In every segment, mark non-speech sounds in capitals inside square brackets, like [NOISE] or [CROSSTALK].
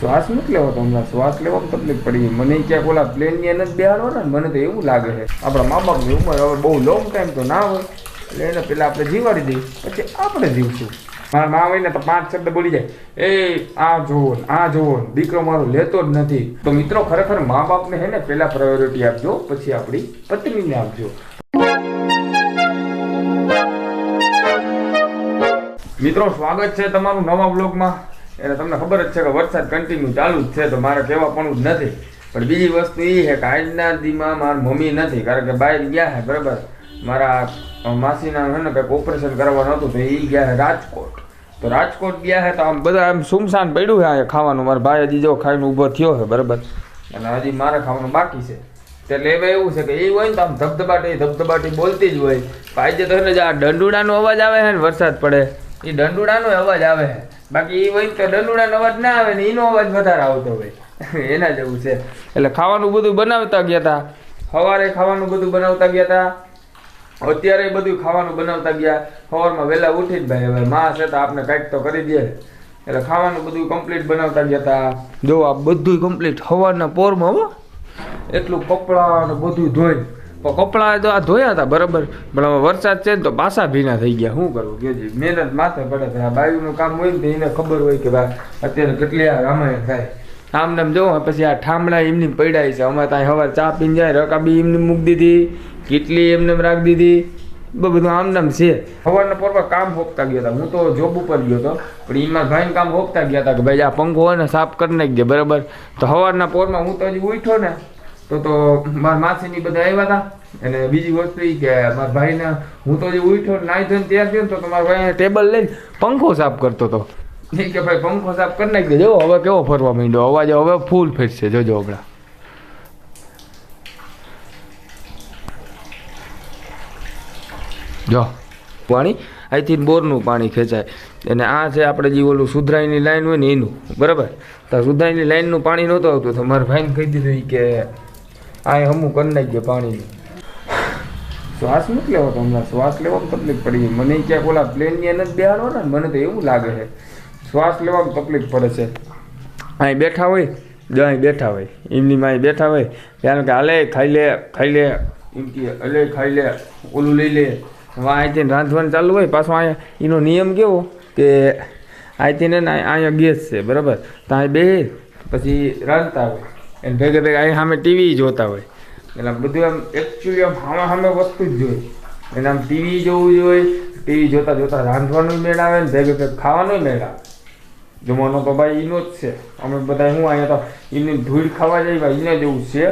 શ્વાસ નથી લેવો તો હમણાં શ્વાસ લેવામાં તકલીફ પડી મને ક્યાંક ઓલા પ્લેનની અંદર જ બેહાડવાના ને મને તો એવું લાગે છે. આપણા મા બાપની ઉંમર હવે બહુ લોંગ ટાઈમ તો ના હોય. એટલે એને પેલા આપણે જીવાડી દઈએ, પછી આપણે જીવશું. મારા મા હોય તો પાંચ શબ્દ બોલી જાય. એ, આ જોવો આ જોવો દીકરો મારો લેતો જ નથી. તો મિત્રો ખરેખર મા બાપને હે ને પેલા પ્રાયોરિટી આપજો, પછી આપણી પત્નીને આપજો. મિત્રો સ્વાગત છે તમારું નવા બ્લોગમાં એટલે તમને ખબર જ છે કે વરસાદ કન્ટિન્યુ ચાલુ જ છે, તો મારે કહેવા પણ જ નથી. પણ બીજી વસ્તુ એ છે કે આજના દીમાં મારી મમ્મી નથી, કારણ કે બહાર ગયા છે બરાબર? મારા માસીના છે ને કંઈક ઓપરેશન કરવાનું હતું, તો એ ગયા છે રાજકોટ. તો રાજકોટ ગયા છે તો આમ બધા આમ સુમસાન પડ્યું છે અહીંયા ખાવાનું. મારા ભાઈ હજી જો ખાઈને ઊભો થયો છે બરાબર? અને હજી મારે ખાવાનું બાકી છે. એટલે એમાં એવું છે કે એ હોય ને તો આમ ધબધબાટી ધબધબાટી બોલતી જ હોય. આજે તો ને જ આ દંડુડાનો અવાજ આવે છે ને વરસાદ પડે એ દંડુડાનો અવાજ આવે છે બાકી એ હોય તો દંડુડાનો અવાજ ના આવે ને એનો અવાજ વધારે આવતો હોય. એના જેવું છે. એટલે ખાવાનું બધું બનાવતા ગયા હતા સવારે ખાવાનું બધું બનાવતા ગયા હતા અત્યારે બધું ખાવાનું બનાવતા ગયા. સવારમાં વહેલા ઉઠીને ભાઈ, હવે માં છે તો આપણે કાંઈક તો કરી દે. એટલે ખાવાનું બધું કમ્પ્લીટ બનાવતા ગયા હતા જો આ બધું કમ્પ્લીટ સવારના પોરમાં હો. એટલું કપડાં ને બધું ધોઈ. કપડાં તો આ ધોયા હતા, બરાબર. પણ હવે વરસાદ છે તો પાછા ભીના થઈ ગયા. શું કરવું? કે મહેનત માથે પડે છે. આ બાયુનું કામ હોય ને એને ખબર હોય કે ભાઈ અત્યારે કેટલી આ રામાયણ થાય. આમ નામ જો પછી આ ઠામડા એમની પડ્યા છે. અમે ત્યાં હવા ચા પીને જાય, રકાબી એમની મૂકી દીધી, કેટલી એમને એમ રાખી દીધી. બધું આમ નામ છે. સવારના પોરમાં કામ હોપતા ગયા હતા. હું તો જોબ ઉપર ગયો હતો, પણ એમાં ભાઈને કામ હોપતા ગયા હતા કે ભાઈ આ પંખો હોય ને સાફ કરી નાખજે, બરાબર. તો સવારના પોરમાં હું તો હજી ઉઠ્યો ને તો તો મારા માસીની બધા આવ્યા હતા અને બીજી વસ્તુ એ કે મારા ભાઈને, હું તો જે ઉઠ્યો નાઈ ધોઈને તૈયાર થયો તો મારા ભાઈ ટેબલ લઈને પંખો સાફ કરતો હતો એ કે ભાઈ પંખો સાફ કરી નાખી દેજો હવે કેવો ફરવા માંડ્યો? અવાજ હવે ફૂલ ફેરશે જોજો હમણાં. જો, પાણી. અહીંથી બોરનું પાણી ખેંચાય. અને આ છે આપણે જે ઓલું સુધરાઈની લાઈન હોય ને એનું. બરાબર? તો સુધરાઈની લાઈનનું પાણી નહોતું આવતું. તો મારા ભાઈને કહી દીધું કે આ હમું કરી નાખજે પાણી શ્વાસ નથી લેવો તો હમણાં શ્વાસ લેવામાં તકલીફ પડી મને ક્યાંક ઓલા પ્લેનની અંદર જ બેહાડવાના ને, મને તો એવું લાગે છે. શ્વાસ લેવામાં તકલીફ પડે છે. અહીં બેઠા હોય, જો અહીં બેઠા હોય. એમની માં બેઠા હોય કારણ કે હાલે, ખાઈ લે ખાઈ લે. એમ કે અલે ખાઈ લે, ઓલું લઈ લે. અહીંથી રાંધવાનું ચાલુ હોય, પાછો અહીંયા એનો નિયમ કેવો? કે અહીંથી ને અહીંયા ગેસ છે, બરાબર? તો અહીં બે પછી રાંધતા હોય. એને ભેગે ભેગા અહીં સામે ટીવી જોતા હોય. એટલે બધું આમ એકચ્યુઅલી આમ સામે સામે વસ્તુ જ જોઈએ એને આમ ટીવી જોવું જોઈએ ટીવી જોતા જોતા રાંધવાનું મેળ આવે ને ભેગે ભેગ ખાવાનું મેળ આવે. જમવાનો તો ભાઈ એનો જ છે. અમે બધા હું અહીંયા તો એની ધૂળ ખાવા જાય ભાઈ એને જેવું છે.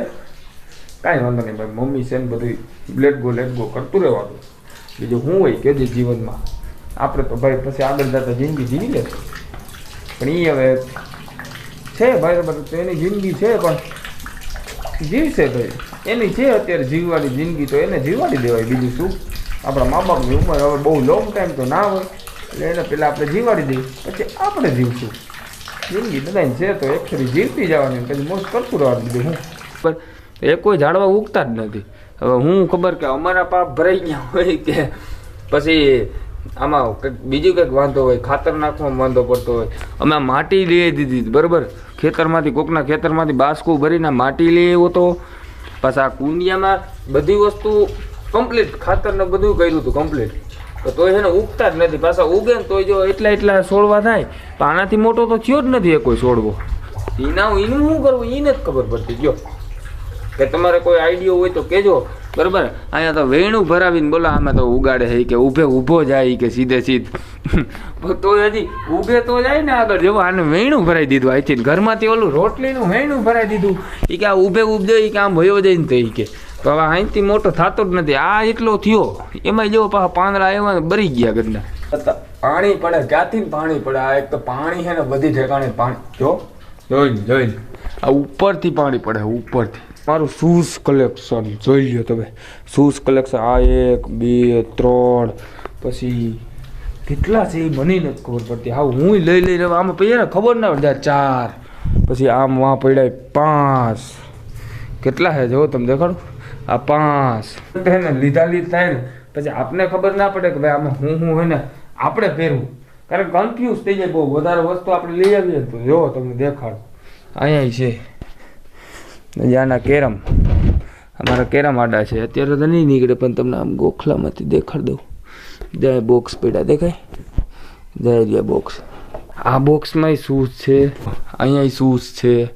કાંઈ વાંધો નહીં ભાઈ, મમ્મી છે ને બધું લેટ ગો લેટ ગો કરતું રહેવાનું. બીજું શું હોય કે જીવનમાં. આપણે તો ભાઈ પછી આગળ જતા જિંદગી જીવી લે પણ એ હવે છે ભાઈ બરાબર તો એની જિંદગી છે, પણ જીવશે ભાઈ. એની છે અત્યારે જીવવાની જિંદગી, તો એને જીવાડી દેવાય. બીજું શું? આપણા મા બાપની ઉંમર હવે બહુ લોંગ ટાઈમ તો ના હોય. એટલે એને પહેલાં આપણે જીવાડી દઈએ, પછી આપણે જીવશું. જિંદગી બધાને છે, તો એક ફરી જીવતી જવાની, પછી મોજ કરતું રહેવાનું બીજું હું? પણ એ કોઈ ઝાડવા ઉગતા જ નથી. હવે હું ખબર કે અમારા પાપ ભરાઈ ગયા હોય કે પછી આમાં કંઈક બીજું કંઈક વાંધો હોય, ખાતર નાખવામાં વાંધો પડતો હોય. અમે માટી લઈ દીધી બરાબર? ખેતરમાંથી, કોકના ખેતરમાંથી બાસકું ભરીને માટી લઈ આવ્યો તો પાછા આ કુંડિયામાં બધી વસ્તુ કમ્પ્લીટ ખાતરને બધું કર્યું હતું કમ્પ્લીટ તો તોય છે ને ઉગતા જ નથી. પાછા ઉગે ને તોય જો એટલા એટલા છોડવા થાય, તો આનાથી મોટો તો થયો જ નથી એ કોઈ છોડવો એના એનું શું કરવું? એને જ ખબર પડતી. જો, કે તમારે કોઈ આઈડિયો હોય તો કહેજો બરાબર? અહીંયા તો વેણું ભરાવીને બોલો, આમાં તો ઉગાડે છે કે ઊભે ઊભો જાય કે સીધે સીધ. [LAUGHS] તો હજી ઊભે તો જાય ને આગળ. જવો આને વેણું ભરાઈ દીધું અહીંથી ઘરમાંથી ઓલું રોટલીનું વેણું ભરાઈ દીધું. એ કે આ ઊભે ઊભજો જાય કે આમ ભયો જાય ને તો એ કે. તો હવે અહીંથી મોટો થતો જ નથી. આ એટલો થયો. એમાં જેવો પાછા પાંદડા આવ્યા બરી ગયા ગંદા. પાણી પડે. ક્યાંથી પાણી પડે? આ એક તો પાણી છે ને બધી ઠેકાણે પાણી. જો, જોઈને જોઈને. આ ઉપરથી પાણી પડે ઉપરથી. મારું શૂઝ કલેક્શન જોઈ લ્યો તમે. શૂઝ કલેક્શન, આ એક, બે, ત્રણ, પછી કેટલા છે એ મને નથી ખબર પડતી. હા હું લઈ લઈ રહ્યો આમાં પછી ને ખબર ના પડે. ચાર, પછી આમ વાં પડ્યા પાંચ. કેટલા છે? જો તમે દેખાડો. આ પાંચ. ને લીધા લીધ ને, પછી આપને ખબર ના પડે કે ભાઈ આમાં હું હું હોય ને આપણે પહેરવું. કારણ કન્ફ્યુઝ થઈ જાય બહુ. વધારે વસ્તુ આપણે લઈ આવીએ તો જો તમને દેખાડો. અહીંયા છે. જ્યાંના કેરમ, અમારા કેરમ આડા છે. અત્યારે તો નહીં નીકળે, પણ તમને આમ ગોખલામાંથી દેખાડ દઉં. જાય બોક્સ પડ્યા, દેખાય? જાય રહ્યા બોક્સ આ બોક્સમાં શૂઝ છે, અહીંયા શૂઝ છે.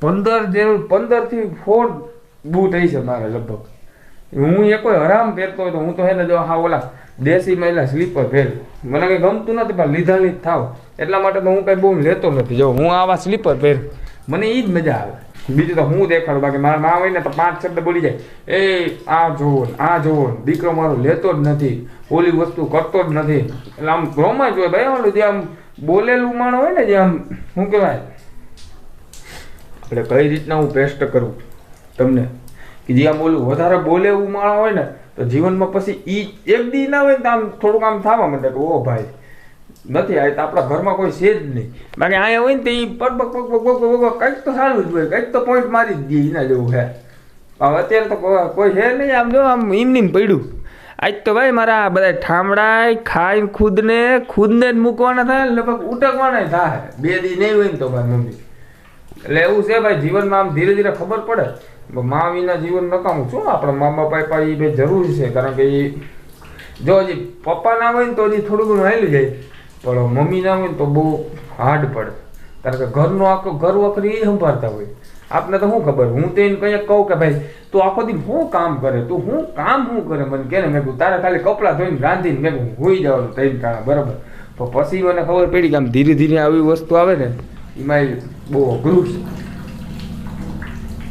પંદર જેવું પંદરથી ફોર બૂટ થઈ છે મારે લગભગ. હું એ કોઈ હરામ પહેરતો હોય તો હું તો હે ને જો, હા, ઓલા દેશી મહિલા સ્લીપર પહેર. મને કંઈ ગમતું નથી, પણ લીધાની જ થાવ. એટલા માટે તો હું કંઈ બહુ લેતો નથી. જો, હું આવા સ્લીપર પહેર. મને એ જ મજા આવે. બીજું તો હું દેખાડું, બાકી મારા માં હોય ને તો પાંચ શબ્દ બોલી જાય. એ, આ જોવો આ જોવો દીકરો મારો લેતો જ નથી. ઓલી વસ્તુ કરતો જ નથી. એટલે આમ રોમાંચ હોય, ભાઈ, ઓલું જે આમ બોલેલું માણ હોય ને જે આમ, શું કહેવાય? એટલે કઈ રીતના હું પેસ્ટ કરું તમને? કે જે આમ બોલું વધારે બોલે એવું માણ હોય ને તો જીવનમાં પછી ઈ એક દી ના હોય તો આમ થોડુંક આમ થવા માંડે કે, ઓ ભાઈ, નથી આવી તો આપણા ઘરમાં કોઈ છે જ નહીં. બાકી અહીંયા હોય ને તો એ પગ પગ પગ પગ પગ કંઈક તો સારું જ હોય, કંઈક તો પોઈન્ટ મારી જ દે એના જેવું હે હવે અત્યારે તો કોઈ- છે નહીં, આમ જો, આમ એમની એમ પડ્યું. આજ તો ભાઈ મારા બધા ઠામડાય, ખાઈને ખુદને ખુદને જ મૂકવાના થાય લગભગ ઉટકવાના થાય. બે દી નહીં હોય ને તો ભાઈ મમ્મી. એટલે એવું છે ભાઈ, જીવનમાં આમ ધીરે ધીરે ખબર પડે. મા વિના જીવન નકામું શું આપણા મા બાપ આપ્યા એ ભાઈ જરૂરી છે, કારણ કે એ જો હજી પપ્પા ના હોય ને તો હજી થોડું ઘણું હાલી જાય. પણ મમ્મી ના હોય ને તો બહુ હાર્ડ પડે. કારણ કે ઘરનો આખો ઘર વખરી એ સંભાળતા હોય. આપને તો શું ખબર? હું તો એને કંઈક કહું કે ભાઈ, તું આખો દી શું કામ કરે? તું શું કામ શું કરે? મને કે મેં કહું તારે ખાલી કપડાં ધોઈને રાંધીને મેં કહું હોઈ જવાનું ત્રણ કાણા બરાબર. તો પછી મને ખબર પડી કે આમ ધીરે ધીરે આવી વસ્તુ આવે ને, એમાં બહુ અઘરું છે.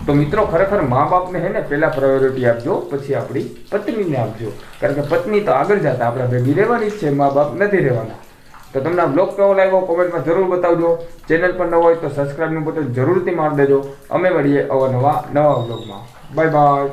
તો મિત્રો, ખરેખર મા બાપને હે ને પહેલાં પ્રાયોરિટી આપજો, પછી આપણી પત્નીને આપજો. કારણ કે પત્ની તો આગળ જતા, આપણે ભેગી રહેવાની જ છે, મા બાપ નથી રહેવાના. તો તમને આ બ્લોગ કેવો લાગ્યો, કોમેન્ટમાં જરૂર બતાવજો. ચેનલ પર ન હોય તો સબસ્ક્રાઈબનું બટન જરૂરથી મારી દેજો. અમે મળીએ અવનવા નવા બ્લોગમાં બાય બાય